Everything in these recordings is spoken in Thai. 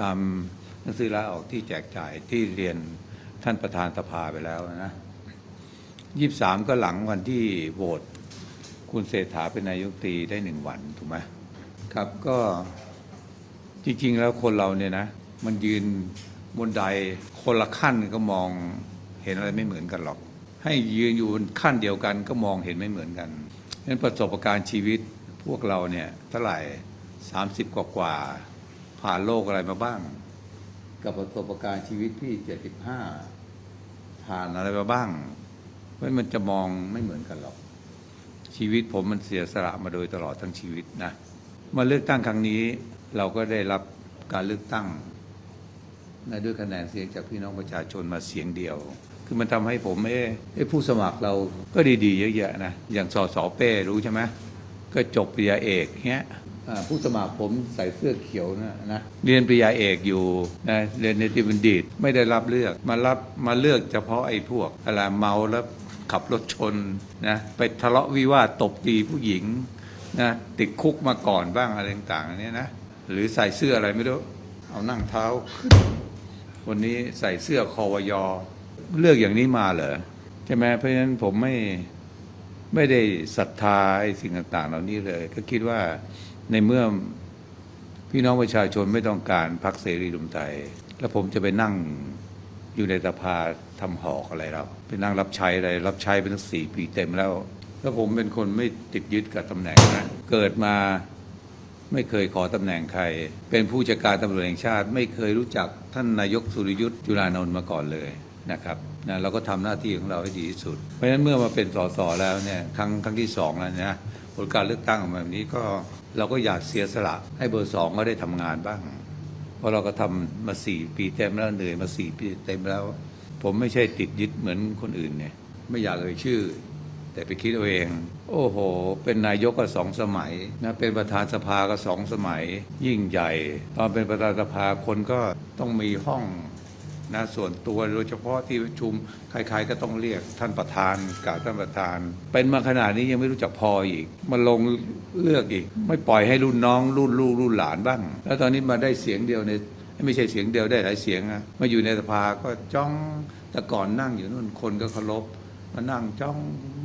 ตามหนังสือลาออกที่แจกจ่ายที่เรียนท่านประธานสภาไปแล้วนะยี่สามก็หลังวันที่โหวตคุณเศรษฐาเป็นนายกตีได้หนึ่งวันถูกไหมครับก็จริง ๆ แล้วคนเราเนี่ยนะ มันยืนบนไดคนละขั้นก็มองเห็นอะไรไม่เหมือนกันหรอก ให้ยืนอยู่ขั้นเดียวกันก็มองเห็นไม่เหมือนกันนั้นประสบการณ์ชีวิตพวกเราเนี่ยเท่าไหร่สามสิบกว่ากว่า ผ่านโลกอะไรมาบ้าง กับประสบการณ์ชีวิตพี่เจ็ดสิบห้าผ่านอะไรมาบ้างเพราะมันจะมองไม่เหมือนกันหรอก ชีวิตผมมันเสียสละมาโดยตลอดทั้งชีวิตนะ มาเลือกตั้งครั้งนี้ เราก็ได้รับการเลือกตั้งนะด้วยคะแนนเสียงจากพี่น้องประชาชนมาเสียงเดียว คือมันทำให้ผมเอ๊ะผู้สมัครเราก็ดีๆเยอะแยะนะ อย่างสสเป้รู้ใช่ไหมก็จบปริญญาเอกเงี้ย ผู้สมัครผมใส่เสื้อเขียวนะนะเรียนปริญญาเอกอยู่นะเรียนในติบัณฑิตไม่ได้รับเลือกมารับมาเลือกเฉพาะไอ้พวกอะไรเมาแล้วขับรถชนนะไปทะเลาะวิวาทตบตีผู้หญิงนะติดคุกมาก่อนบ้างอะไรต่างๆเนี้ยนะหรือใส่เสื้ออะไรไม่รู้เอานั่งเท้าขึ้นวันนี้ใส่เสื้อคอวยอเลือกอย่างนี้มาเหรอใช่ไหมเพราะฉะนั้นผมไม่ไม่ได้ศรัทธาไอ้สิ่งต่าง ๆ เหล่านี้เลย ก็คิดว่า ในเมื่อพี่น้องประชาชนไม่ต้องการพักเสรีรวมไทย แล้วผมจะไปนั่งอยู่ในสภาทำหอกอะไรเราไปนั่งรับใช้อะไร รับใช้เป็นตั้งสี่ปีเต็มแล้ว แล้วผมเป็นคนไม่ติดยึดกับตำแหน่งนะเกิดมาไม่เคยขอตำแหน่งใคร เป็นผู้จัดการตำรวจแห่งชาติ ไม่เคยรู้จักท่านนายกสุริยุทธ์จุลานนท์มาก่อนเลยนะครับนะเราก็ทำหน้าที่ของเราให้ดีที่สุด เพราะฉะนั้นเมื่อมาเป็นสสแล้วเนี่ยครั้งครั้งที่สองแล้วนะ ผลการเลือกตั้งออกมาแบบนี้ก็เราก็อยากเสียสละให้เบอร์สองก็ได้ทำงานบ้าง เพราะเราก็ทำมาสี่ปีเต็มแล้วเหนื่อยมาสี่ปีเต็มแล้ว ผมไม่ใช่ติดยึดเหมือนคนอื่นเนี่ยไม่อยากเอ่ยชื่อ แต่ไปคิดเอาเอง โอ้โห เป็นนายกก็สองสมัยนะเป็นประธานสภาก็สองสมัย ยิ่งใหญ่ ตอนเป็นประธานสภาคนก็ต้องมีห้อง นะส่วนตัวโดยเฉพาะที่ประชุมใครๆก็ต้องเรียกท่านประธานกล่าวท่านประธาน เป็นมาขนาดนี้ยังไม่รู้จักพออีก มาลงเลือกอีก ไม่ปล่อยให้รุ่นน้องรุ่นลูกรุ่นหลานบ้าง แล้วตอนนี้มาได้เสียงเดียวในไม่ใช่เสียงเดียวได้หลายเสียงอะมาอยู่ในสภาก็จ้องแต่ก่อนนั่งอยู่นู่นคนก็เคารพมานั่งจ้อง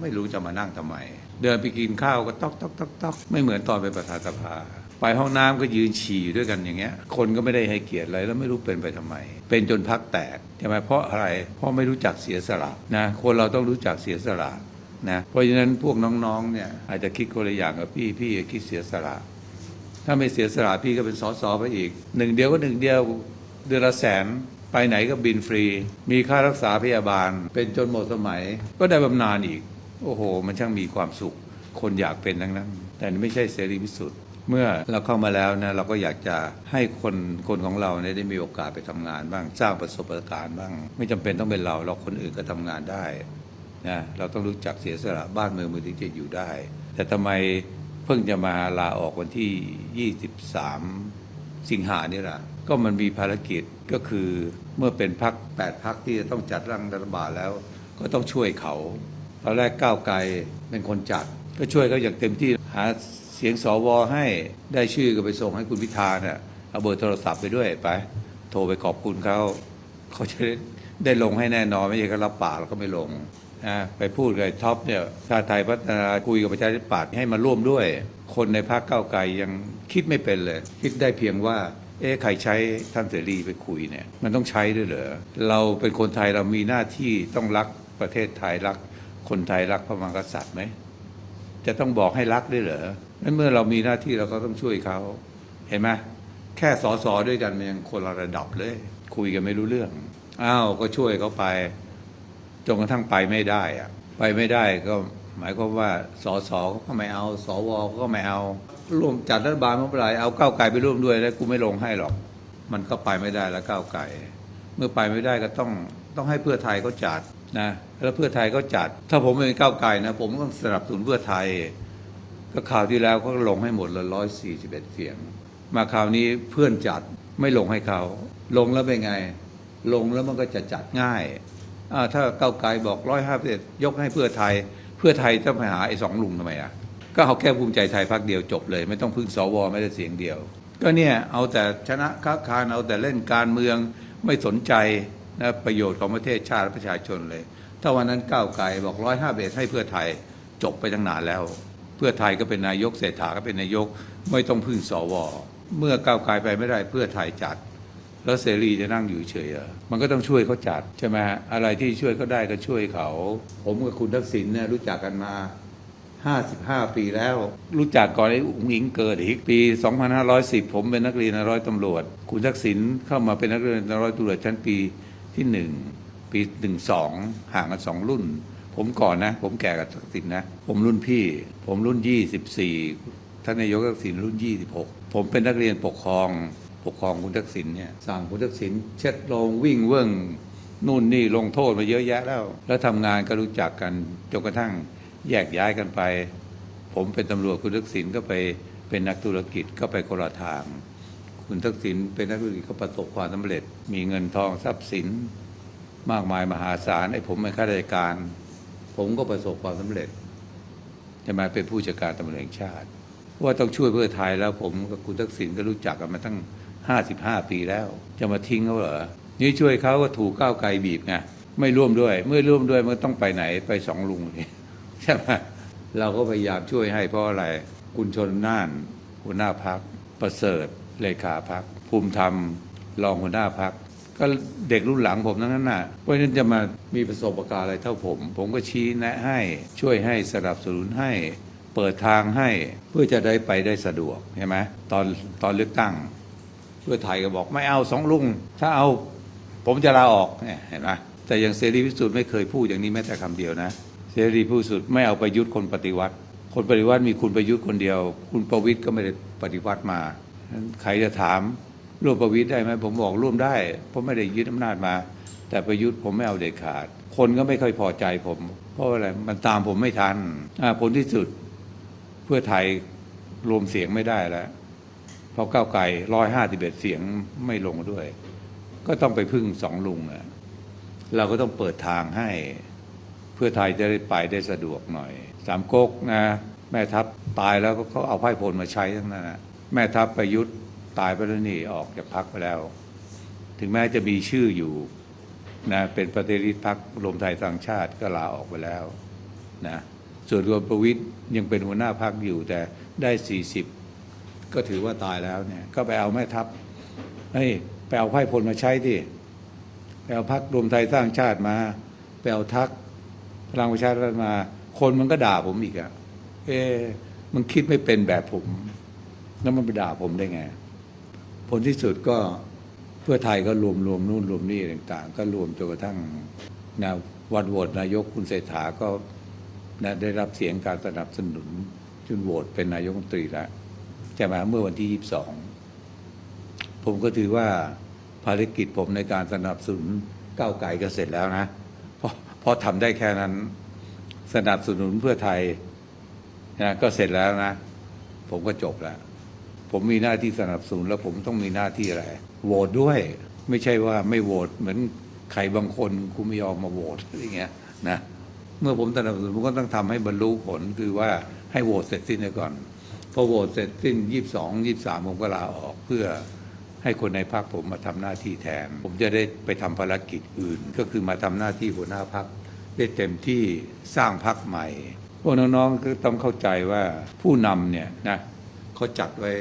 ไม่รู้จะมานั่งทำไม เดินไปกินข้าวก็ต๊อกต๊อกต๊อกต๊อกไม่เหมือนตอนเป็นประธานสภา ไปห้องน้ำก็ยืนฉี่ด้วยกันอย่างเงี้ย คนก็ไม่ได้ให้เกียรติอะไรแล้วไม่รู้เป็นไปทำไม เป็นจนพักแตกใช่ไมเพราะอะไรเพราะไม่รู้จักเสียสละนะคนเราต้องรู้จักเสียสละนะเพราะฉะนั้นพวกน้องๆเนี่ยอาจจะคิดคนละอย่างกับพี่พี่คิดเสียสละถ้าไม่เสียสละพี่ก็เป็นสอสไปอีกหนึ่งเดียวก็หนึ่งเดียวเดือนละแสนไปไหนก็บินฟรี มีค่ารักษาพยาบาล เป็นจนหมดสมัย ก็ได้บำนาญอีก โอ้โห มันช่างมีความสุข คนอยากเป็นทั้งนั้น แต่ไม่ใช่เสรีพิสุทธิ์ เมื่อเราเข้ามาแล้วนะเราก็อยากจะให้คนคนของเราเนี่ยได้มีโอกาสไปทำงานบ้างสร้างประสบการณ์บ้าง ไม่จำเป็นต้องเป็นเราเราคนอื่นก็ทำงานได้นะเราต้องรู้จักเสียสละบ้านเมืองมือถึงจะอยู่ได้ แต่ทำไมเพิ่งจะมาลาออกวันที่ 23 สิงหานี่แหละก็มันมีภารกิจก็คือเมื่อเป็นพักแปดพักที่จะต้องจัดร่างรัฐบาลแล้ว ก็ต้องช่วยเขาตอนแรกก้าวไกลเป็นคนจัด ก็ช่วยเขาอย่างเต็มที่หา เสียงสวให้ได้ชื่อก็ไปส่งให้คุณพิธาเนี่ยเอาเบอร์โทรศัพท์ไปด้วยไป โทรไปขอบคุณเขาเขาจะได้ลงให้แน่นอนไม่ใช่เขารับปากแล้วก็ไม่ลงนะไปพูดกับท็อปเนี่ยชาติไทยพัฒนาคุยกับประชาธิปัตย์ให้มาร่วมด้วย คนในพรรคก้าวไกลยังคิดไม่เป็นเลย คิดได้เพียงว่าเอ๊ะใครใช้ท่านเสรีไปคุยเนี่ยมันต้องใช้ด้วยเหรอเราเป็นคนไทยเรามีหน้าที่ต้องรักประเทศไทยรัก คนไทยรักพระมหากษัตริย์ไหมจะต้องบอกให้รักด้วยเหรอ นั้นเมื่อเรามีหน้าที่เราก็ต้องช่วยเขาเห็นไหมแค่สอสอด้วยกันมันยังคนละระดับเลย คุยกันไม่รู้เรื่องอ้าวก็ช่วยเขาไปจนกระทั่งไปไม่ได้อะไปไม่ได้ก็หมายความว่าสอสอเขาก็ไม่เอา สวเขาก็ไม่เอาร่วมจัดรัฐบาลเมื่อไหร่เอาก้าวไกลไปร่วมด้วยแล้วกูไม่ลงให้หรอก มันก็ไปไม่ได้แล้วก้าวไกลเมื่อไปไม่ได้ก็ต้องต้องให้เพื่อไทยเขาจัดนะแล้วเพื่อไทยเขาจัด ถ้าผมเป็นก้าวไกลนะ ผมก็ต้องสนับสนุนเพื่อไทย ก็ข่าวที่แล้วเขาก็ลงให้หมดลยร้อยสี่สิบเอ็ดเสียง มาคราวนี้เพื่อนจัดไม่ลงให้เขาลงแล้วเป็นไง ลงแล้วมันก็จะจัดง่ายถ้าเก้าวไกลบอกร้อยห้าสิบยกให้เพื่อไทย เพื่อไทยต้องไปหาไอ้สองลุงทำไมอะก็เอาแค่ภูมิใจไทยพักเดียวจบเลย ไม่ต้องพึ่งสวไม่ได้เสียงเดียว ก็เนี่ยเอาแต่ชนะค้าคานเอาแต่เล่นการเมืองไม่สนใจนะประโยชน์ของประเทศชาติประชาชนเลย ถ้าวันนั้นก้าวไกลบอกร้อยห้าเบสให้เพื่อไทยจบไปตั้งนานแล้ว เพื่อไทยก็เป็นนายกเศรษฐาก็เป็นนายก ไม่ต้องพึ่งสวเมื่อก้าวไกลไปไม่ได้เพื่อไทยจัด แล้วเสรีจะนั่งอยู่เฉยมันก็ต้องช่วยเขาจัดใช่ไหมฮะอะไรที่ช่วยเขาได้ก็ช่วยเขา ผมกับคุณทักษิณเนี่ยรู้จักกันมา55 ปีแล้ว รู้จักก่อนไอ้อุ๋งอิงเกิดอีกปี 2510 ผมเป็นนักเรียนในร้อยตำรวจ คุณทักษิณเข้ามาเป็นนักเรียนในร้อยตำรวจชั้นปีที่หนึ่งปีหนึ่งสองห่างกันสองรุ่น ผมก่อนนะ ผมแก่กับทักษิณนะ ผมรุ่นพี่ ผมรุ่น 24 ท่านนายกทักษิณรุ่น 26 ผมเป็นนักเรียนปกครองปกครองคุณทักษิณเนี่ยสั่งคุณทักษิณเช็ดลงวิ่งเวิ้งนู่นนี่ลงโทษมาเยอะแยะแล้ว แล้วทำงานก็รู้จักกันจนกระทั่งแยกย้ายกันไป ผมเป็นตำรวจคุณทักษิณก็ไปเป็นนักธุรกิจก็ไปคนละทาง คุณทักษิณเป็นนักธุรกิจก็ประสบความสำเร็จ มีเงินทองทรัพย์สิน มากมายมหาศาลไอ้ผมเป็นข้าราชการ ผมก็ประสบความสำเร็จจะมาเป็นผู้จัดการตำรวจแห่งชาติ ว่าต้องช่วยเพื่อไทยแล้วผมกับคุณทักษิณก็รู้จักกันมาตั้งห้าสิบห้าปีแล้ว จะมาทิ้งเขาเหรอนี่ช่วยเขาก็ถูกก้าวไกลบีบไงไม่ร่วมด้วย เมื่อร่วมด้วยมันต้องไปไหนไปสองลุงนี่ใช่ไหมเราก็พยายามช่วยให้เพราะอะไร คุณชนน่านหัวหน้าพัก ประเสริฐเลขาพัก ภูมิธรรม รองหัวหน้าพัก ก็เด็กรุ่นหลังผมทั้งนั้นน่ะเพราะฉะนั้นจะมามีประสบการณ์อะไรเท่าผม ผมก็ชี้แนะให้ช่วยให้สนับสนุนให้ เปิดทางให้เพื่อจะได้ไปได้สะดวกใช่ไหมตอนตอนเลือกตั้ง เพื่อไทยก็บอกไม่เอาสองลุง ถ้าเอาผมจะลาออกเนี่ยเห็นไหมแต่ย่างเสรีพิสุทธิ์ไม่เคยพูดอย่างนี้แม้แต่คำเดียวนะเสรีพิสุทธิ์ไม่เอาประยุทธ์คนปฏิวัติ คนปฏิวัติมีคุณประยุทธ์คนเดียว คุณประวิตยก็ไม่ได้ปฏิวัติมางั้นใครจะถาม ร่วมประวิตยได้ไหมผมบอกร่วมได้ เพราะไม่ได้ยึดอำนาจมา แต่ประยุทธ์ผมไม่เอาเด็ดขาด คนก็ไม่ค่อยพอใจผม เพราะอะไรมันตามผมไม่ทันผลที่สุดเพื่อไทยรวมเสียงไม่ได้แล้วเพราะก้าวไกลร้อยห้าสิบเอ็ดเสียงไม่ลงด้วย ก็ต้องไปพึ่งสองลุงอะเราก็ต้องเปิดทางให้ เพื่อไทยจะได้ไปได้สะดวกหน่อย สามก๊กนะแม่ทัพตายแล้วก็เขาเอาไพ่พลมาใช้ทั้งนั้นนะแม่ทัพประยุทธ์ ตายไปแล้วนี่ออกจากพักไปแล้ว ถึงแม้จะมีชื่ออยู่นะเป็นปฏิริษีพักรวมไทยสร้างชาติก็ลาออกไปแล้วนะส่วนรวมประวิตย์ยังเป็นหัวหน้าพักอยู่แต่ได้สี่สิบก็ถือว่าตายแล้วเนี่ย ก็ไปเอาแม่ทัพเฮ้ยไปเอาไพ่พลมาใช้ที่ไปเอาพักรวมไทยสร้างชาติมาไปเอาทักพลังประชารัฐมา คนมันก็ด่าผมอีกอะเอ๊มันคิดไม่เป็นแบบผม แล้วมันไปด่าผมได้ไง ผลที่สุดก็เพื่อไทยก็รวมรวมนู่นรวมนี่ต่างๆ ก็รวมจนกระทั่งนะวันโหวตนายกคุณเศรษฐาก็นะได้รับเสียงการสนับสนุนจนโหวตเป็นนายกรัฐมนตรีแล้วจะมาเมื่อวันที่22ผมก็ถือว่าภารกิจผมในการสนับสนุนก้าวไกลก็เสร็จแล้วนะเพราะเพราะทำได้แค่นั้น สนับสนุนเพื่อไทยนะก็เสร็จแล้วนะ ผมก็จบแล้ว ผมมีหน้าที่สนับสนุนแล้วผมต้องมีหน้าที่อะไรโหวตด้วย ไม่ใช่ว่าไม่โหวตเหมือนใครบางคนคุณไม่ยอมมาโหวตอะไรเงี้ยนะเมื่อผมสนับสนุนผมก็ต้องทำให้บรรลุผลคือว่าให้โหวตเสร็จสิ้นไปก่อนพอโหวตเสร็จสิ้นยี่สิบสองยี่สามผมก็ลาออกเพื่อให้คนในพรรคผมมาทำหน้าที่แทน ผมจะได้ไปทำภารกิจอื่น ก็คือมาทำหน้าที่หัวหน้าพรรคได้เต็มที่สร้างพรรคใหม่พวกน้องๆก็ต้องเข้าใจว่าผู้นำเนี่ยนะ เขาจัดไว้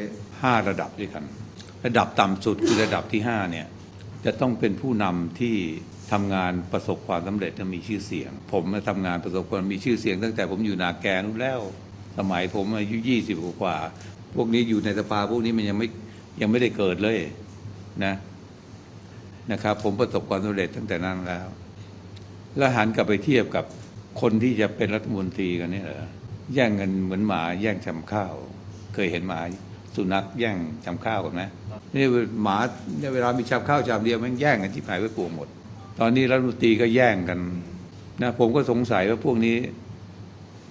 ห้าระดับด้วยกัน ระดับต่ำสุดคือระดับที่ห้าเนี่ยจะต้องเป็นผู้นำที่ทำงานประสบความสำเร็จและมีชื่อเสียง ผมมาทำงานประสบความมีชื่อเสียง ตั้งแต่ผมอยู่นาแกนู้นแล้ว สมัยผมอายุยี่สิบกว่า พวกนี้อยู่ในสภาพวกนี้มันยังไม่ยังไม่ได้เกิดเลยนะนะครับ ผมประสบความสำเร็จตั้งแต่นั้นแล้ว แล้วหันกลับไปเทียบกับคนที่จะเป็นรัฐมนตรีกันเนี่ยเหรอแย่งกันเหมือนหมาแย่งชำข้าว เคยเห็นหมาสุนัขแย่งชำข้าวกันไหมนี่หมาเนี่ยเวลามีชำข้าวชามเดียวมันแย่งกันที่หายไปปวงหมด ตอนนี้รัฐมนตรีก็แย่งกันนะผมก็สงสัยว่าพวกนี้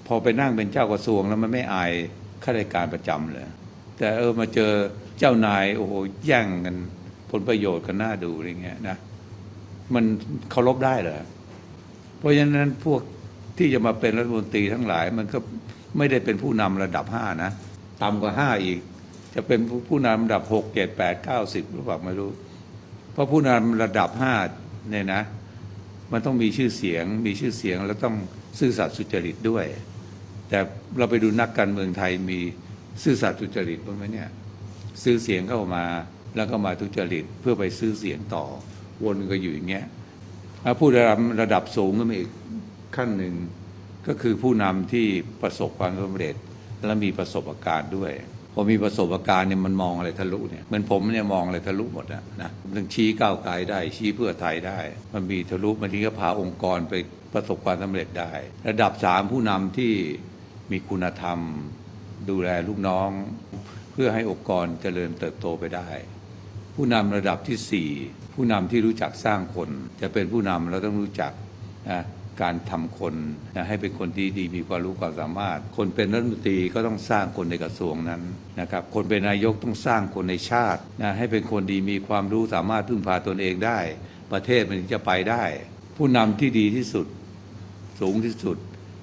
พอไปนั่งเป็นเจ้ากระทรวงแล้วมันไม่อายข้าราชการประจำเลย แต่เออมาเจอเจ้านายโอ้โหแย่งกันผลประโยชน์กันหน้าดูอะไรเงี้ยนะมันเคารพได้เหรอเพราะฉะนั้นพวกที่จะมาเป็นรัฐมนตรีทั้งหลาย มันก็ไม่ได้เป็นผู้นำระดับห้านะ ต่ำกว่าห้าอีก จะเป็นผู้นำระดับหกเจ็ดแปดเก้าสิบหรือเปล่าไม่รู้ เพราะผู้นำระดับห้าเนี่ยนะ มันต้องมีชื่อเสียง มีชื่อเสียงแล้วต้องซื่อสัตย์สุจริตด้วย แต่เราไปดูนักการเมืองไทยมีซื่อสัตย์สุจริตบ้างไหมเนี่ย ซื้อเสียงเข้ามาแล้วก็มาทุจริตเพื่อไปซื้อเสียงต่อวนก็อยู่อย่างเงี้ยถ้าผู้ระดับระดับสูงก็มีอีกขั้นหนึ่งก็คือผู้นำที่ประสบความสำเร็จ และมีประสบการณ์ด้วยพอมีประสบการณ์เนี่ยมันมองอะไรทะลุเนี่ยเหมือนผมเนี่ยมองอะไรทะลุหมดอะนะมันชี้ก้าวไกลได้ ชี้เพื่อไทยได้ มันมีทะลุบางทีก็พาองค์กรไปประสบความสำเร็จได้ ระดับสามผู้นำที่มีคุณธรรม ดูแลลูกน้อง เพื่อให้องค์กรเจริญเติบโตไปได้ ผู้นำระดับที่สี่ผู้นำที่รู้จักสร้างคน จะเป็นผู้นำเราต้องรู้จักนะ การทำคนนะให้เป็นคนที่ดีมีความรู้ความสามารถ คนเป็นรัฐมนตรีก็ต้องสร้างคนในกระทรวงนั้นนะครับคนเป็นนายกต้องสร้างคนในชาตินะให้เป็นคนดีมีความรู้สามารถพึ่งพาตนเองได้ ประเทศมันถึงจะไปได้ ผู้นำที่ดีที่สุดสูงที่สุด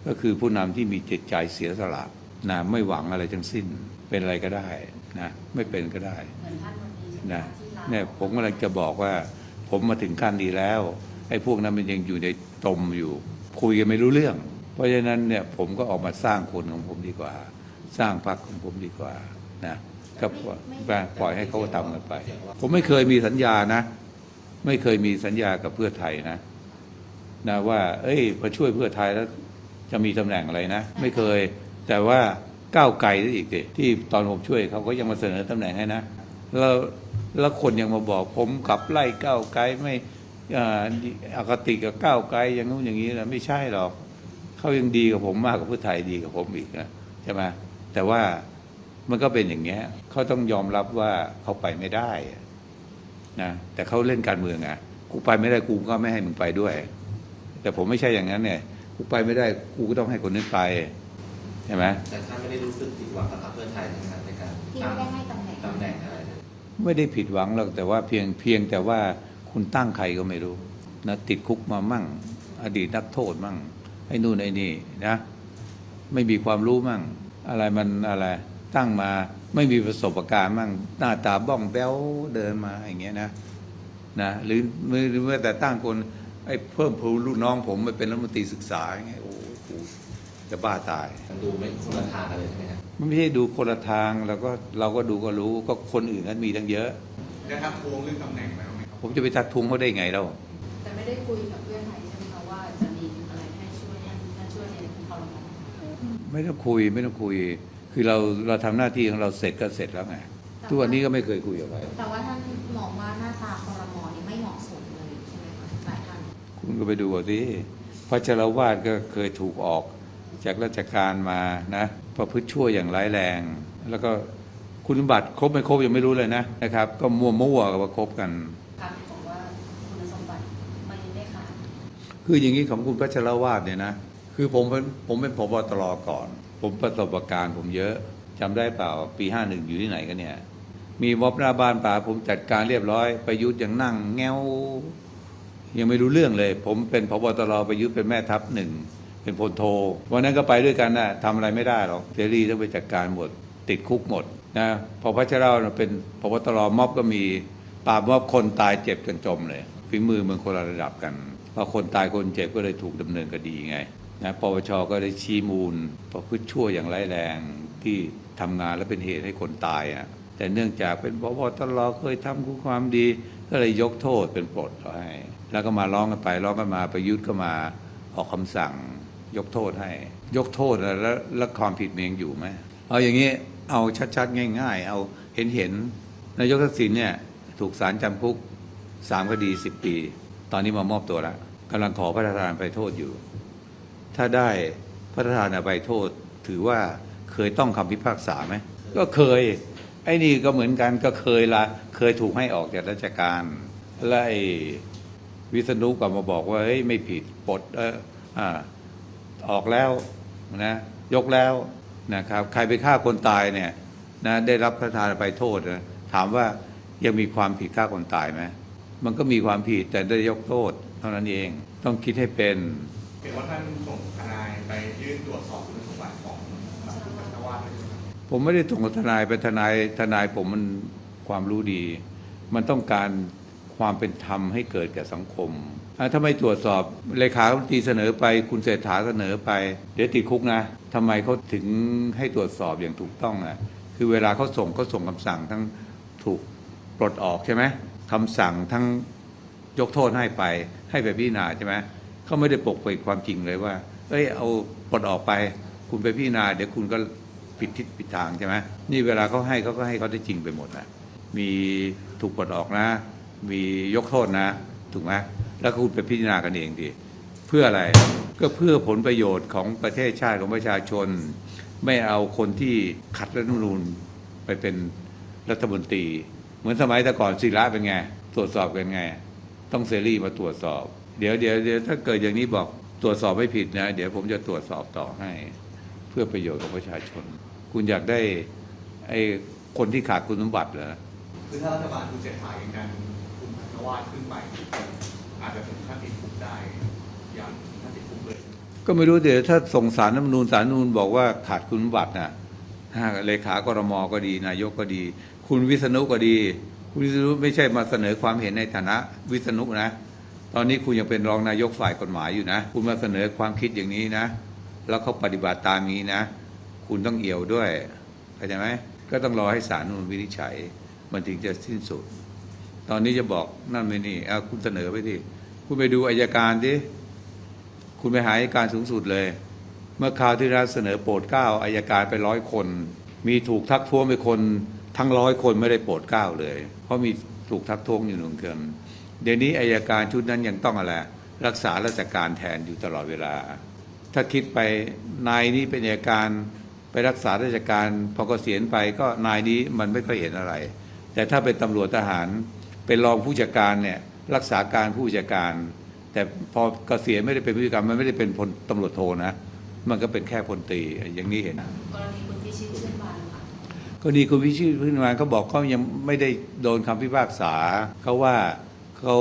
ก็คือผู้นำที่มีจิตใจเสียสละนะไม่หวังอะไรทั้งสิ้นเป็นอะไรก็ได้นะไม่เป็นก็ได้เหมือนท่านวันนี้ใช่ไหมนะคะที่ลาเนี่ยผมกำลังจะบอกว่า ผมมาถึงขั้นดีแล้ว ไอ้พวกนั้นมันยังอยู่ในตมอยู่ คุยกันไม่รู้เรื่อง เพราะฉะนั้นเนี่ยผมก็ออกมาสร้างคนของผมดีกว่า สร้างพรรคของผมดีกว่านะก็ปล่อยปล่อยให้เขาทำกันไป ผมไม่เคยมีสัญญานะ ไม่เคยมีสัญญากับเพื่อไทยนะนะว่า เอ้ยมาช่วยเพื่อไทยแล้วจะมีตำแหน่งอะไรนะ ไม่เคย แต่ว่าก้าวไกลซะอีกดิที่ตอนผมช่วยเขาก็ยังมาเสนอตำแหน่งให้นะ แล้วแล้วคนยังมาบอกผมขับไล่ก้าวไกลไม่ อ่าอคติกับก้าวไกลอย่างนู้นอย่างนี้นะไม่ใช่หรอกเขายังดีกับผมมากกว่าเพื่อไทยดีกับผมอีกนะใช่ไหมแต่ว่ามันก็เป็นอย่างเงี้ยเขาต้องยอมรับว่าเขาไปไม่ได้นะแต่เขาเล่นการเมืองอะกูไปไม่ได้กูก็ไม่ให้มึงไปด้วย แต่ผมไม่ใช่อย่างนั้นเนี่ยกูไปไม่ได้กูก็ต้องให้คนนั้นไปใช่ไหมแต่ท่านไม่ได้รู้สึกผิดหวังกับพรรคเพื่อไทยนะครับในการที่ไม่ได้ให้ตำแหน่งตำแหน่งอะไรเลยไม่ได้ผิดหวังหรอกแต่ว่าเพียงเพียงแต่ว่า คุณตั้งใครก็ไม่รู้นะติดคุกมามั่ง อดีตนักโทษมั่งไอ้นู่นไอ้นี่นะไม่มีความรู้มั่ง อะไรมันอะไรตั้งมาไม่มีประสบการณ์มั่งหน้าตาบ้องแบ้วเดินมาอย่างเงี้ยนะนะหรือหรือแม้แต่ตั้งคนไอ้เพิ่มพูนลูกน้องผมไปเป็นรัฐมนตรีศึกษาอย่างเงี้ยโอ้โหจะบ้าตายมันดูไม่คนละทางกันเลยใช่ไหมครับมันไม่ใช่ดูคนละทางเราก็เราก็ดูก็รู้ก็คนอื่นนั้นมีตั้งเยอะจะทำโพงเรื่องตำแหน่งไหมครับ ผมจะไปทักทวงเขาได้ไงเราแต่ไม่ได้คุยกับเพื่อนไทยใช่ไหมคะว่าจะมีอะไรให้ช่วยให้ช่วยในคอรมอไม่ต้องคุยไม่ต้องคุย คือเราเราทำหน้าที่ของเราเสร็จก็เสร็จแล้วไงทุกวันนี้ก็ไม่เคยคุยกับใครแต่ว่าท่านมองว่าหน้าตาคอรมอนี่ไม่เหมาะสมเลยใช่ไหมคะหลายท่านคุณก็ไปดูเอาสิพระเจรวาดก็เคยถูกออกจากราชการมานะประพฤติชั่วอย่างร้ายแรง แล้วก็คุณสมบัติครบไม่ครบยังไม่รู้เลยนะนะครับ ก็มั่วมั่วๆกับว่าครบกัน ท่านบอกว่าคุณสมบัติไม่ได้ขาด คืออย่างนี้ของคุณพัชรวาดเนี่ยนะ คือผมเป็นผมเป็นพบตรก่อน ผมประสบการณ์ผมเยอะจำได้เปล่าปีห้าหนึ่งอยู่ที่ไหนกันเนี่ย มีม็อบหน้าบ้านป่าผมจัดการเรียบร้อยประยุทธ์ยังนั่งแง้ว ยังไม่รู้เรื่องเลย ผมเป็นพบตรประยุทธ์เป็นแม่ทัพหนึ่งเป็นพลโทวันนั้นก็ไปด้วยกันนะทำอะไรไม่ได้หรอกเสรีต้องไปจัดการหมด ติดคุกหมดนะพอพัชรวาดเป็นพบตรม็อบก็มีปราบม็อบคนตายเจ็บกันจมเลยฝีมือมันคนละระดับกัน พอคนตายคนเจ็บก็เลยถูกดำเนินคดีไงนะปปชก็ได้ชี้มูลประพฤติชั่วอย่างร้ายแรงที่ทำงานและเป็นเหตุให้คนตายอะแต่เนื่องจากเป็นพบตรเคยทำคุณความดี ก็เลยยกโทษเป็นปลดให้ แล้วก็มาร้องกันไปร้องกันมาประยุทธ์ก็มาออกคำสั่ง ยกโทษให้ ยกโทษแล้วแล้วความผิดมันยังอยู่ไหมเอาอย่างนี้เอาชัดๆง่าย ๆ เอาเห็นเห็นนายกทักษิณเนี่ยถูกศาลจำคุกสามคดีสิบปี ตอนนี้มามอบตัวแล้วกำลังขอพระราชทานไปโทษอยู่ ถ้าได้พระราชทานอภัยโทษ ถือว่าเคยต้องคำพิพากษาไหมก็เคย ไอ้นี่ก็เหมือนกันก็เคยละเคยถูกให้ออกจากราชการและไอ้วิษณุก็มาบอกว่าเฮ้ยไม่ผิดปลดเอออ่าออกแล้วนะยกแล้วนะครับใครไปฆ่าคนตายเนี่ยนะได้รับพระทานอภัยโทษนะถามว่ายังมีความผิดฆ่าคนตายไหม มันก็มีความผิดแต่ได้ยกโทษเท่านั้นเอง ต้องคิดให้เป็นเห็นว่าท่านส่งทนายไปยื่นตรวจสอบคุณสมบัติของคุณพัชรวาทด้วยใช่ไหมครับผผมไม่ได้ส่งทนายไปทนายทนายผมมันความรู้ดี มันต้องการความเป็นธรรมให้เกิดแก่สังคมอะถ้าไม่ตรวจสอบเลขาธิการเสนอไป คุณเศรษฐาเสนอไป เดี๋ยวติดคุกนะทำไมเขาถึงให้ตรวจสอบอย่างถูกต้องอะคือเวลาเขาส่งเขาส่งคำสั่งทั้งถูกปลดออกใช่ไหม คำสั่งทั้งยกโทษให้ไปให้ไปพิจารณาใช่ไหมเขาไม่ได้ปกปิดความจริงเลยว่า เอ้ยเอาปลดออกไป คุณไปพิจารณาเดี๋ยวคุณก็ผิดทิศผิดทางใช่ไหมนี่เวลาเขาให้เขาก็ให้เขาได้จริงไปหมดนะมีถูกปลดออกนะ มียกโทษนะ ถูกไหมแล้วคุณไปพิจารณากันเองดิเพื่ออะไรก็เพื่อผลประโยชน์ของประเทศชาติของประชาชน ไม่เอาคนที่ขัดรัฐธรรมนูญไปเป็นรัฐมนตรี เหมือนสมัยแต่ก่อนศิระเป็นไง ตรวจสอบกันไง ต้องเซรีมาตรวจสอบ เดี๋ยวเดี๋ยวเดี๋ยวถ้าเกิดอย่างนี้บอกตรวจสอบไม่ผิดนะ เดี๋ยวผมจะตรวจสอบต่อให้ เพื่อประโยชน์ของประชาชน คุณอยากได้ไอ้คนที่ขาดคุณสมบัติเหรอคือถ้ารัฐบาลคุณเศรษฐายังดันคุณพัฒวาดขึ้นไปอาจจะถึงขั้นติดคุกได้อย่างถึงขั้นติดคุกเลยก็ไม่รู้เดี๋ยวถ้าส่งสารรัฐธรรมนูญสารรัฐธรรมนูญบอกว่าขาดคุณสมบัติน่ะฮะเลขากรมก็ดี นายกก็ดี คุณวิษณุก็ดี คุณวิษณุไม่ใช่มาเสนอความเห็นในฐานะวิษณุนะ ตอนนี้คุณยังเป็นรองนายกฝ่ายกฎหมายอยู่นะ คุณมาเสนอความคิดอย่างนี้นะ แล้วเขาปฏิบัติตามนี้นะ คุณต้องเอี่ยวด้วยเข้าใจไหมก็ต้องรอให้ศาลนูนวินิจฉัย มันถึงจะสิ้นสุด ตอนนี้จะบอกนั่นไม่นี่เอาคุณเสนอไปดิคุณไปดูอายการดิคุณไปหาอายการสูงสุดเลย เมื่อคราวที่เราเสนอโปรดเกล้าอายการไปร้อยคน มีถูกทักท้วงไปคน ทั้งร้อยคนไม่ได้โปรดเกล้าเลย เพราะมีถูกทักท้วงอยู่หนึ่งคนเดี๋ยวนี้อายการชุดนั้นยังต้องอะไรรักษาราชการแทนอยู่ตลอดเวลา ถ้าคิดไปนายนี้เป็นอายการไปรักษาราชการพอเกษียณไปก็นายนี้มันไม่ค่อยเห็นอะไร แต่ถ้าเป็นตำรวจทหารเป็นรองผู้จัดการเนี่ยรักษาการผู้จัดการ แต่พอเกษียณไม่ได้เป็นผู้จัดการมันไม่ได้เป็นพลตำรวจโทนะ มันก็เป็นแค่พลตรีอย่างนี้เห็นกรณีคุณพิชิตชื่นบานค่ะ ก็ดีคุณวิชิตพื้นมาเขาบอกเขายังไม่ได้โดนคำพิพากษาเขาว่าเขา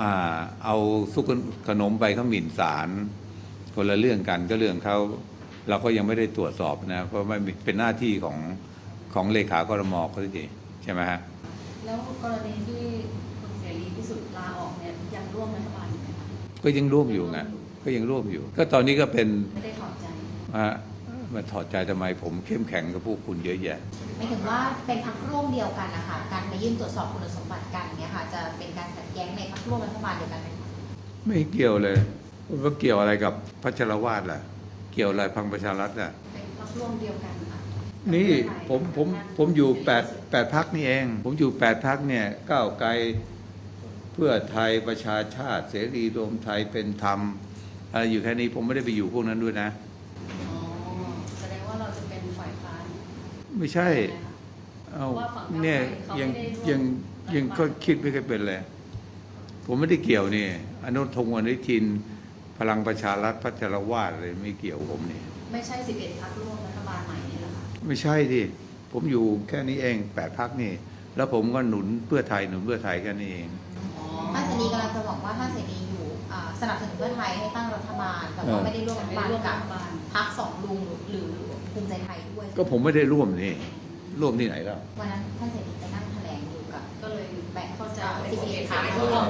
อ่าเอาซุกขนมไปเขาหมิ่นศาลคนละเรื่องกันก็เรื่องเขาเราก็ยังไม่ได้ตรวจสอบนะเพราะไม่มีเป็นหน้าที่ของของเลขากรมเขาทีใช่ไหมฮะแล้วกรณีที่คุณเสรีพิสุทธิ์ลาออกเนี่ยยังร่วมรัฐบาลอยู่ไหมคะก็ยังร่วมอยู่ไงก็ยังร่วมอยู่ ก็ตอนนี้ก็เป็นไม่ได้ถอดใจอะ มาถอดใจทำไมผมเข้มแข็งกับพวกคุณเยอะแยะไม่ถึงว่าเป็นพักร่วมเดียวกันนะคะการมายื่นตรวจสอบคุณสมบัติกันเนี้ยค่ะจะเป็นการขัดแย้งในพักร่วมรัฐบาลเดียวกันไหมคะไม่เกี่ยวเลยว่าเกี่ยวอะไรกับพัชรวาดล่ะ เกี่ยวอะไรพังประชารัฐล่ะเป็นพักร่วมเดียวกันค่ะนี่เพื่อไทยผมผมผมอยู่แปดแปดพักนี่เอง ผมอยู่แปดพักเนี่ยก้าวไกลเพื่อไทยประชาชาติ เสรีรวมไทยเป็นธรรมอะไรอยู่แค่นี้ผมไม่ได้ไปอยู่พวกนั้นด้วยนะ อ๋อแสดงว่าเราจะเป็นฝ่ายค้าน ไม่ใช่ใช่ไหมคะเอาเพราะว่าฝั่งก้าวไกลเนี่ยเขายังไม่ได้ร่วมยังยังรัฐบาลก็คิดไม่เคยเป็นเลย ผมไม่ได้เกี่ยวนี่อนุทงศ์อนุทิน พลังประชารัฐพัชรวาดอะไรไม่เกี่ยวผมนี่ ไม่ใช่11พักร่วมรัฐบาลใหม่นี่แหละค่ะไม่ใช่ที่ผมอยู่แค่นี้เองแปดพักนี่ แล้วผมก็หนุนเพื่อไทยหนุนเพื่อไทยแค่นี้เองอ๋อท่านเสรีกำลังจะบอกว่าท่านเสรีอยู่อ่าสนับสนุนเพื่อไทยให้ตั้งรัฐบาลแต่ว่าเออไม่ได้ร่วมรัฐไม่บาลร่วมกัรับฐบาลพักสองลุงหรือ ภูมิใจไทยด้วย ก็ผมไม่ได้ร่วมนี่ร่วมที่ไหนแล้ววันนั้นท่านเสรีไปนั่งแถลงอยู่กับ ก็เลยแบ่งเข้าใจอ่าว่าสิบเอ็ด11พักพรรคร่วม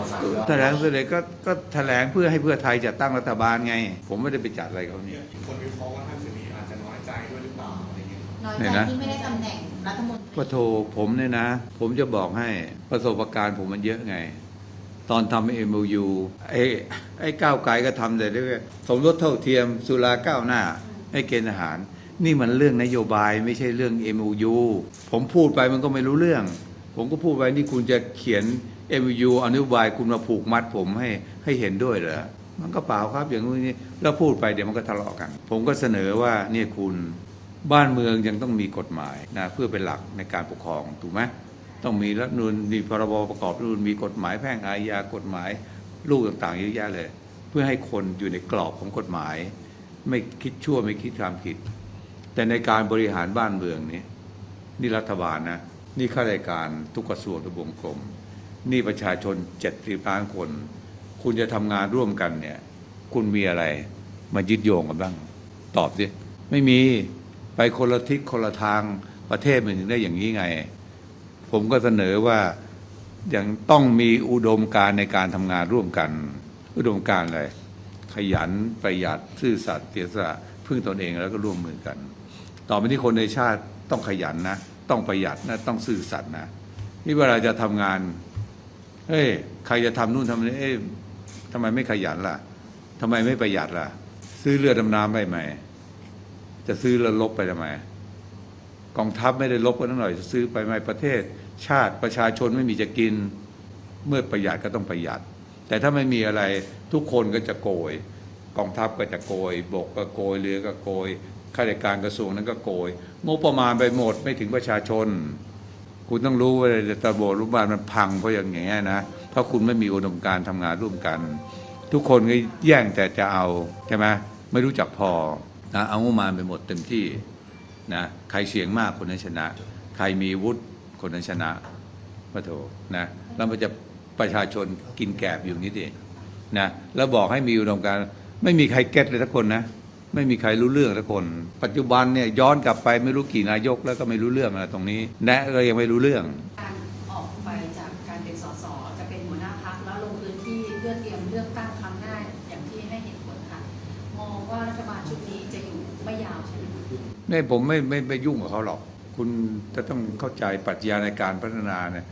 แถลงเพื่ออะไรก็ก็แถลงเพื่อให้เพื่อไทยจัดตั้งรัฐบาลไง ผมไม่ได้ไปจัดอะไรเขาเนี่ยคนวิเคราะห์ว่าท่านเสรีอาจจะน้อยใจด้วยหรือเปล่าอะไรเงี้ยน้อยไหนใจนะที่ไม่ได้ตำแหน่งรัฐมนตรีพอโทรผมเนี่ยนะ ผมจะบอกให้ประสบการณ์ผมมันเยอะไง ตอนทำเอ็มยูไอ้ไอ้ก้าวไกลก็ทำแต่เรื่องสมรสเท่าเทียมสุราก้าวหน้าให้เกณฑ์ทหาร นี่มันเรื่องนโยบายไม่ใช่เรื่อง MOU ผมพูดไปมันก็ไม่รู้เรื่อง ผมก็พูดไปนี่คุณจะเขียน MOU อนุบายคุณมาผูกมัดผมให้ให้เห็นด้วยเหรอมันก็เปล่าครับอย่างนู้นนี่แล้วพูดไปเดี๋ยวมันก็ทะเลาะกัน ผมก็เสนอว่าเนี่ยคุณบ้านเมืองยังต้องมีกฎหมายนะเพื่อเป็นหลักในการปกครองถูกไหมต้องมีรัฐธรรมนูลมีพรบประกอบรัฐธรรมนูลมีกฎหมายแพ่งอาญากฎหมายลูกต่างๆเยอะแยะเลย เพื่อให้คนอยู่ในกรอบของกฎหมาย ไม่คิดชั่วไม่คิดความผิด แต่ในการบริหารบ้านเมืองนี้ นี่รัฐบาลนะ นี่ข้าราชการทุกกระทรวงทบวงกรมนี่ประชาชนเจ็ดสิบล้านคน คุณจะทำงานร่วมกันเนี่ย คุณมีอะไรมายึดโยงกันบ้าง ตอบสิไม่มีไปคนละทิศคนละทางประเทศมันถึงได้อย่างนี้ไง ผมก็เสนอว่าอย่างต้องมีอุดมการในการทำงานร่วมกัน อุดมการอะไรขยันประหยัดซื่อสัตย์เสียสละพึ่งตนเองแล้วก็ร่วมมือกัน ต่อไปที่คนในชาติต้องขยันนะ ต้องประหยัดนะ ต้องซื่อสัตย์นะ นี่เวลาจะทำงาน เฮ้ย ใครจะทำนู่นทำนี่ เอ้ยทำไมไม่ขยันล่ะทำไมไม่ประหยัดล่ะ ซื้อเรือดำน้ำไปไหม จะซื้อเรือลบไปทำไม กองทัพไม่ได้ลบกันหน่อย จะซื้อไปไหมประเทศ ชาติประชาชนไม่มีจะกิน เมื่อประหยัดก็ต้องประหยัด แต่ถ้าไม่มีอะไรทุกคนก็จะโกย กองทัพก็จะโกย บกก็โกย เรือก็โกย ข้าราชการกระทรวงนั้นก็โกยงบประมาณไปหมดไม่ถึงประชาชน คุณต้องรู้ว่าตะโบรุบาลมันพังเพราะอย่างเงี้ยนะเพราะคุณไม่มีอุดมการณ์ทำงานร่วมกัน ทุกคนก็แย่งแต่จะเอาใช่ไหมไม่รู้จักพอนะเอางบประมาณไปหมดเต็มที่นะใครเสียงมากคนนั้นชนะ ใครมีวุฒิคนนั้นชนะพระโถนะแล้วมันจะประชาชนกินแกบอยู่นี่ดินะแล้วบอกให้มีอุดมการไม่มีใครเก็ตเลยทุกคนนะ ไม่มีใครรู้เรื่องทุกคน ปัจจุบันเนี่ยย้อนกลับไปไม่รู้กี่นายกแล้วก็ไม่รู้เรื่องอะไรตรงนี้ แนะก็ยังไม่รู้เรื่อง การออกไปจากการเป็นสสจะเป็นหัวหน้าพักแล้วลงพื้นที่เพื่อเตรียมเลือกตั้งครั้งหน้าอย่างที่ให้เหตุผลค่ะมองว่ารัฐบาลชุดนี้จะอยู่ไม่ยาวใช่ไหมคะไม่ผมไม่ไม่ไม่ยุ่งกับเขาหรอก คุณจะต้องเข้าใจปรัชญาในการพัฒนาเนี่ย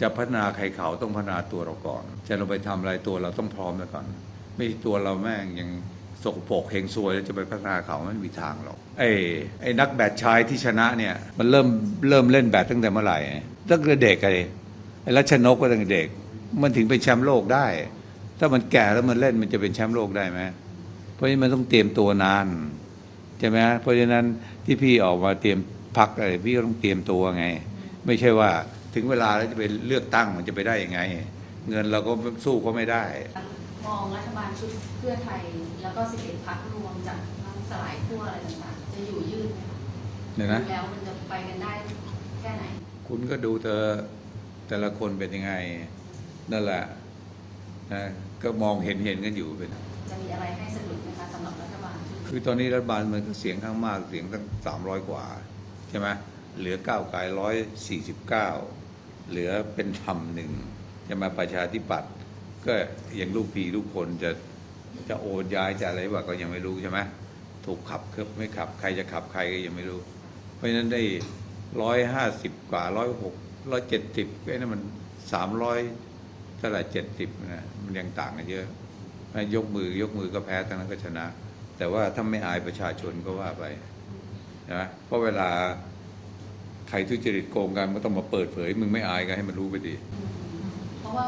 จะพัฒนาใครเขาต้องพัฒนาตัวเราก่อน จะเราไปทำอะไรตัวเราต้องพร้อมแล้วก่อน ไม่ใช่ตัวเราแม่งยัง สกปรกเฮงซวยแล้วจะไปพัฒนาเขาไม่มีทางหรอกไอ้ไอ้นักแบดชายที่ชนะเนี่ยมันเริ่มเริ่มเล่นแบดตั้งแต่เมื่อไหร่ตั้งแต่เด็กเลยไอ้รัชนกก็ตั้งแต่เด็ก มันถึงเป็นแชมป์โลกได้ ถ้ามันแก่แล้วมันเล่นมันจะเป็นแชมป์โลกได้ไหมเพราะฉะนั้นมันต้องเตรียมตัวนานใช่ไหมเพราะฉะนั้นที่พี่ออกมาเตรียมพักอะไรพี่ก็ต้องเตรียมตัวไง ไม่ใช่ว่าถึงเวลาแล้วจะไปเลือกตั้งมันจะไปได้ยังไง เงินเราก็สู้เขาไม่ได้ มองรัฐบาลชุดเพื่อไทย แล้วก็ 11พักรวมจากทั้งสลายขั้วอะไรต่างๆ จะอยู่ยืดไหมคะเดี๋ยวนะดูแล้วมันจะไปกันได้แค่ไหน คุณก็ดูเธอแต่ละคนเป็นยังไง นั่นแหละนะก็มองเห็นเห็นกันอยู่เป็น จะมีอะไรให้สะดุดไหมคะสำหรับรัฐบาลชุดคือตอนนี้รัฐบาลมันก็เสียงข้างมากเสียงตั้งสามร้อยกว่า ใช่ไหมเหลือก้าวไกลร้อยสี่สิบเก้าเหลือเป็นธรรมหนึ่งจะมาประชาธิปัตย์ ก็อย่างลูกพีลูกคนจะจะโอนย้ายจะอะไรว่าก็ยังไม่รู้ใช่ไหมถูกขับครับไม่ขับ ใครจะขับใครก็ยังไม่รู้ เพราะฉะนั้นได้ร้อยห้าสิบกว่าร้อยหกร้อยเจ็ดสิบไอ้นั่นมันสามร้อยเท่าไหร่เจ็ดสิบนะมันยังต่างกันเยอะยกมือยกมือก็แพ้ทั้งนั้นก็ชนะ แต่ว่าถ้าไม่อายประชาชนก็ว่าไปนะเพราะเวลาใครทุจริตโกงกันก็ต้องมาเปิดเผย มึงไม่อายก็ให้มันรู้ไปดี เพราะว่า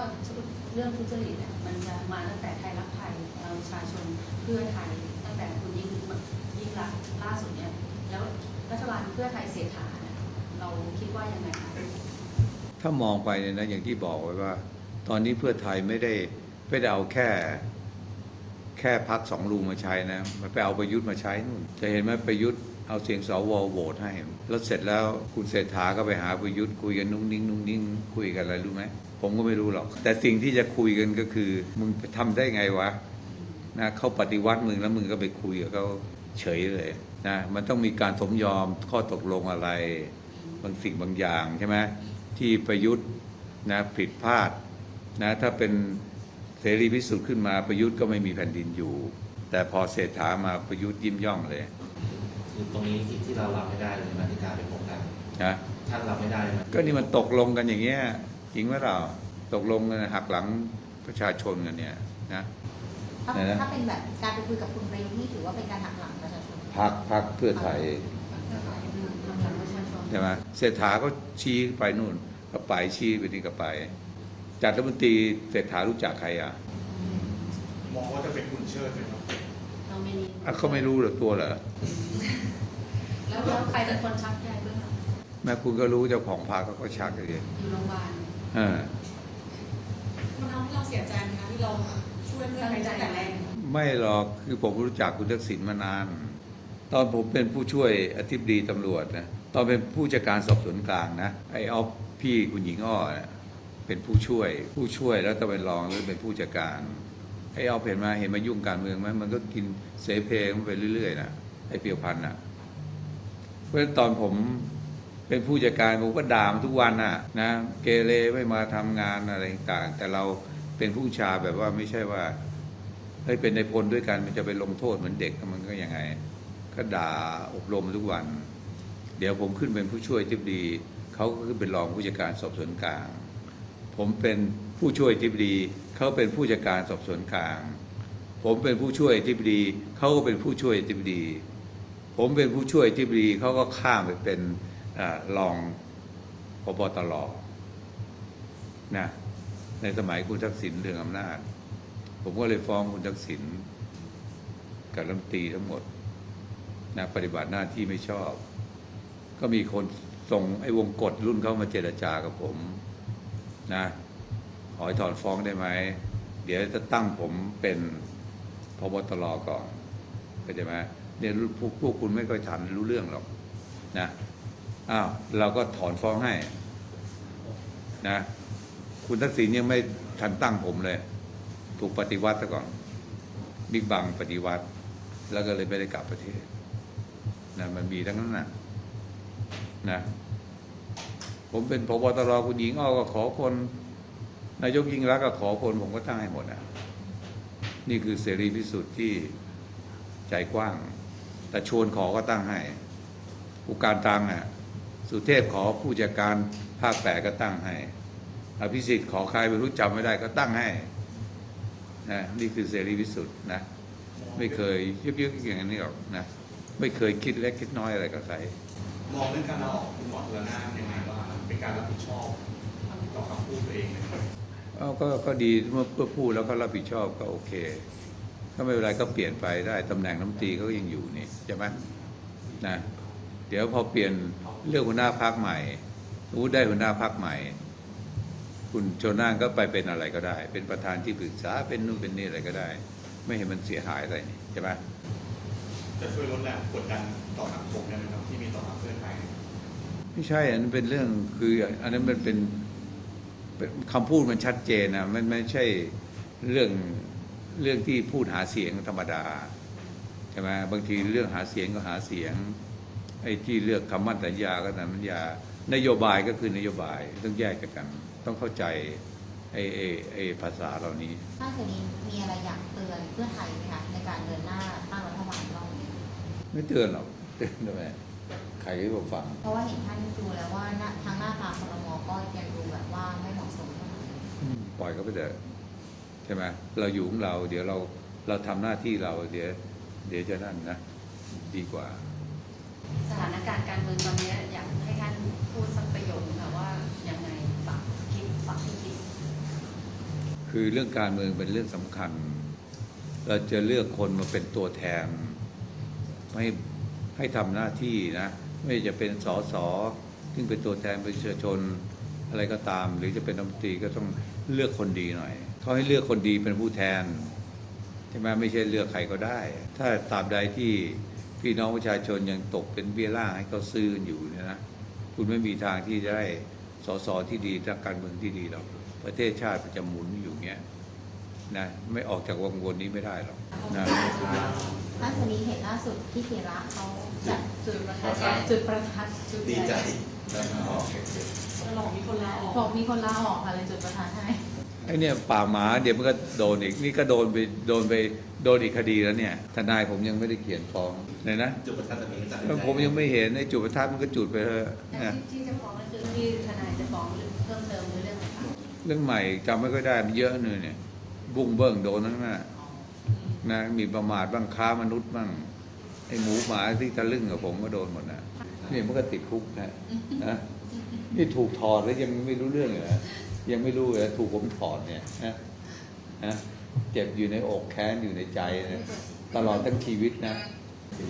เรื่องทุจริตเนี่ยมันจะมาตั้งแต่ไทยรักไทยเราประชาชนเพื่อไทย ตั้งแต่คุณยิ่งยิ่งรักล่าสุดเนี่ยแล้วรัฐบาลเพื่อไทยเสียฐานเนี่ยเราคิดว่ายังไงคะถ้ามองไปเนี่ยนะอย่างที่บอกไว้ว่า ตอนนี้เพื่อไทยไม่ได้ไม่ได้เอาแค่ แค่พักสองลุงมาใช้นะมันไปเอาประยุทธ์มาใช้นู่นจะเห็นไหมประยุทธ์เอาเสียงสวโหวตให้ แล้วเสร็จแล้วคุณเศรษฐาก็ไปหาประยุทธ์คุยกันนุ่งนิ่งนุ่งนิ่งคุยกันอะไรรู้ไหม ผมก็ไม่รู้หรอก แต่สิ่งที่จะคุยกันก็คือ มึงทำได้ไงวะนะเขาปฏิวัติมึงแล้วมึงก็ไปคุยกับเขาเฉยเลยนะมันต้องมีการสมยอมข้อตกลงอะไร บางสิ่งบางอย่างใช่ไหมที่ประยุทธ์นะผิดพลาดนะถ้าเป็นเสรีพิสุทธิ์ขึ้นมาประยุทธ์ก็ไม่มีแผ่นดินอยู่ แต่พอเศรษฐามาประยุทธ์ยิ้มย่องเลยคือตรงนี้ที่ที่เรารับไม่ได้เลยมาที่การเป็นโครงการนะท่านรับไม่ได้ไหมก็นี่มันตกลงกันอย่างเงี้ย จริงไหมเราตกลงกันหักหลังประชาชนกันเนี่ยนะถ้าไหนนะถ้าเป็นแบบการไปคุยกับคุณประยุทธ์นี่ถือว่าเป็นการหักหลังประชาชนพักพักเพื่อไทยทำหลังประชาชนใช่ไหมเศรษฐาก็ชี้ไปนู่นก็ไปชี้ไปนี่ก็ไป จัดรัฐมนตรีเศรษฐารู้จักใครอะมองว่าจะเป็นคุณเชิดไหมครับเราไม่มีอะเขาไม่รู้เหรอตัวเหรอแล้วแล้วใครเป็นคนชักใยเบื้องหลังแม่คุณก็รู้เจ้าของพรรคเขาก็ชักเลยอยู่โรงพยาบาลเออมันทำให้เราเสียใจไหมคะที่เราช่วยเพื่อนไปตั้งแต่แรกไม่หรอกคือผมรู้จักคุณทักษิณมานาน ตอนผมเป็นผู้ช่วยอธิบดีตำรวจนะตอนเป็นผู้จัดการสอบสวนกลางนะไอ้ออฟพี่คุณหญิงอ้อนะเป็นผู้ช่วย ผู้ช่วยแล้วก็เป็นรองแล้วเป็นผู้จัดการไอ้ออฟเห็นมาเห็นมายุ่งการเมืองไหมมันก็กินเสเพมันไปเรื่อยๆนะไอ้เปียวพันธ์นะเพราะฉะนั้นตอนผมผ เป็นผู้จัดการผมก็ด่ามันทุกวันน่ะนะเกเรไม่มาทำงานอะไรต่างแต่เราเป็นผู้ชาแบบว่าไม่ใช่ว่าเฮ้ยเป็นในพลด้วยกันมันจะไปลงโทษเหมือนเด็กมันก็ยังไง ก็ด่าอบรมทุกวัน เดี๋ยวผมขึ้นเป็นผู้ช่วยทิบดีเขาก็ขึ้นเป็นรองผู้จัดการสอบสวนกลาง ผมเป็นผู้ช่วยทิบดีเขาเป็นผู้จัดการสอบสวนกลาง ผมเป็นผู้ช่วยทิบดีเขาก็เป็นผู้ช่วยทิบดี ผมเป็นผู้ช่วยทิบดีเขาก็ข้ามไปเป็น รองพบตรนะในสมัยคุณทักษิณเรื่องอำนาจ ผมก็เลยฟ้องคุณทักษิณกับรัฐมนตรีทั้งหมดนะปฏิบัติหน้าที่ไม่ชอบ ก็มีคนส่งไอ้วงกฎรุ่นเข้ามาเจรจากับผม นะขอให้ถอนฟ้องได้ไหม เดี๋ยวจะตั้งผมเป็นพบตรก่อนเข้าใจไหมเนี่ยพวกพวกคุณไม่ค่อยทันรู้เรื่องหรอกนะ อ้าวเราก็ถอนฟ้องให้นะ คุณทักษิณยังไม่ทันตั้งผมเลย ถูกปฏิวัติซะก่อนบิ๊กบังปฏิวัติ แล้วก็เลยไม่ได้กลับประเทศนะมันมีทั้งนั้นนะนะ ผมเป็นพบตรคุณหญิงอ้อก็ขอคนนายกยิ่งรักก็ขอคนผมก็ตั้งให้หมดนะนี่คือเสรีพิสุทธิ์ที่ใจกว้าง แต่ชวนขอก็ตั้งให้ผู้การตังอะ สุเทพขอผู้จัดการภาคแปดก็ตั้งให้อภิสิทธิ์ขอใครไม่รู้จำไม่ได้ก็ตั้งให้นะนี่คือเสรีพิสุทธิ์นะไม่เคยยึกยึกๆอย่างนี้หรอกนะไม่เคยคิดเล็กคิดน้อยอะไรกับใครมองเรื่องการลาออกคุณหมอทุลนานยังไงว่าเป็นการรับผิดชอบต่อคำพูดตัวเองไหมครับเอาก็ก็ดีเมื่อเมื่อพูดแล้วก็รับผิดชอบก็โอเคก็ไม่เป็นไรก็เปลี่ยนไปได้ตำแหน่งน้ำตรีเขาก็ยังอยู่นี่ใช่ไหมนะเดี๋ยวพอเปลี่ยน เรื่องหัวหน้าพักใหม่รู้ได้หัวหน้าพักใหม่ คุณโจนานก็ไปเป็นอะไรก็ได้ เป็นประธานที่ปรึกษาเป็นนู่นเป็นนี่อะไรก็ได้ ไม่เห็นมันเสียหายอะไรนี่ใช่ไหมจะช่วยลดแรงกดดันต่อสังคมได้ไหมครับที่มีต่อพรรคเพื่อไทยไม่ใช่อันนั้นเป็นเรื่องคืออันนั้นมันเป็นเป็นคำพูดมันชัดเจนนะมันไม่ใช่เรื่องเรื่องที่พูดหาเสียงธรรมดาใช่ไหมบางทีเรื่องหาเสียงก็หาเสียง ไอ้ที่เลือกคำมั่นสัญญาก็สัญญานโยบายก็คือนโยบายต้องแยกจากกัน ต้องเข้าใจไอ้ไอ้ไอ้ภาษาเหล่านี้ถ้าเสรีมีอะไรอยากเตือนเพื่อไทยไหมคะในการเดินหน้าตั้งรัฐบาลรอบนี้ไม่เตือนหรอกเตือนทำไมใครที่ผมฟัง เพราะว่าเห็นท่านดูแล้วว่าหน้าทางหน้าตาคอรมอก็ยังดูแบบว่าไม่เหมาะสมเท่าไหร่ปล่อยเขาไปเถอะใช่ไหมเราอยู่ของเรา เดี๋ยวเราเราทำหน้าที่เรา เดี๋ยว เดี๋ยวจะนั่นนะดีกว่า สถานการณ์การเมืองตอนนี้อยากให้ท่านพูดสักประโยคนึงค่ะว่ายังไงฝากคิดฝากคิด คือเรื่องการเมืองเป็นเรื่องสำคัญ เราจะเลือกคนมาเป็นตัวแทนให้ให้ทำหน้าที่นะ ไม่จะเป็นสสซึ่งเป็นตัวแทนประชาชนอะไรก็ตาม หรือจะเป็นรัฐมนตรีก็ต้องเลือกคนดีหน่อยเขาให้เลือกคนดีเป็นผู้แทนใช่ไหมไม่ใช่เลือกใครก็ได้ ถ้าตาบใดที่ พี่น้องประชาชนยังตกเป็นเบี้ยล่างให้เขาซื้อกันอยู่เนี่ยนะคุณไม่มีทางที่จะได้สสที่ดีนักการเมืองที่ดีหรอกประเทศชาติมันจะหมุนอยู่อย่างเงี้ยนะไม่ออกจากวงวนนี้ไม่ได้หรอกนะท่านเสรีเห็นล่าสุดที่ศิระเขาจัดจุดประทัดจุดประทัดจุดดีใจแล้วก็จะหลอกมีคนลาออกบอกมีคนลาออกค่ะเลยจุดประทัดให้ไอ้เนี่ยป่าหมาเดี๋ยวมันก็โดนอีกนี่ก็โดนไปโดนไป โดนอีกคดีแล้วเนี่ยทนายผมยังไม่ได้เขียนฟ้องเลยนะจุดประทัดแบบนี้จากแล้วผมยังไม่เห็นไอ้จุดประทัดมันก็จุดไปเถอะแต่นะที่ที่จะฟ้องก็คือที่ทนายจะฟ้องเพิ่มเติมในเรื่องอะไรคะเรื่องใหม่จำไม่ค่อยได้มันเยอะเลยเนี่ย บุ้งเบิ้งโดนทั้งนั้นนะนะมีประมาทบ้างค้ามนุษย์บ้างไอ้หมูหมาที่ทะลึ่งกับผมก็โดนหมดนะนี่มันก็ติดคุกนะนะนี่ถูกถอดแล้วยังไม่รู้เรื่องเลยนะยังไม่รู้เลยถูกผมถอดเนี่ยนะนะ เจ็บอยู่ในอกแค้นอยู่ในใจนะตลอดทั้งชีวิตนะ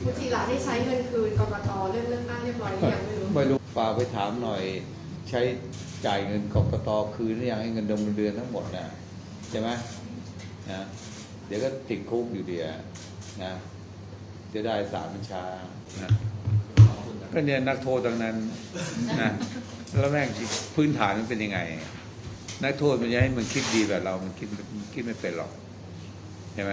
คุณธีระได้ใช้เงินคืนกกตเรื่องเลือกตั้งเรียบร้อยหรือยังไม่รู้ไม่รู้ฝากไปถามหน่อย ใช้จ่ายเงินกกตคืนหรือยังให้เงินดำเนินเดือนทั้งหมดนะใช่ไหมนะเดี๋ยวก็ติดคุกอยู่เดียวนะจะได้สารบัญชานะก็เนี่ยนักโทษทั้งนั้นนะแล้วแม่งพื้นฐานมันเป็นยังไง นักโทษมันจะให้มันคิดดีแบบเรา มันคิดมัน คิดไม่เป็นหรอกใช่ไหม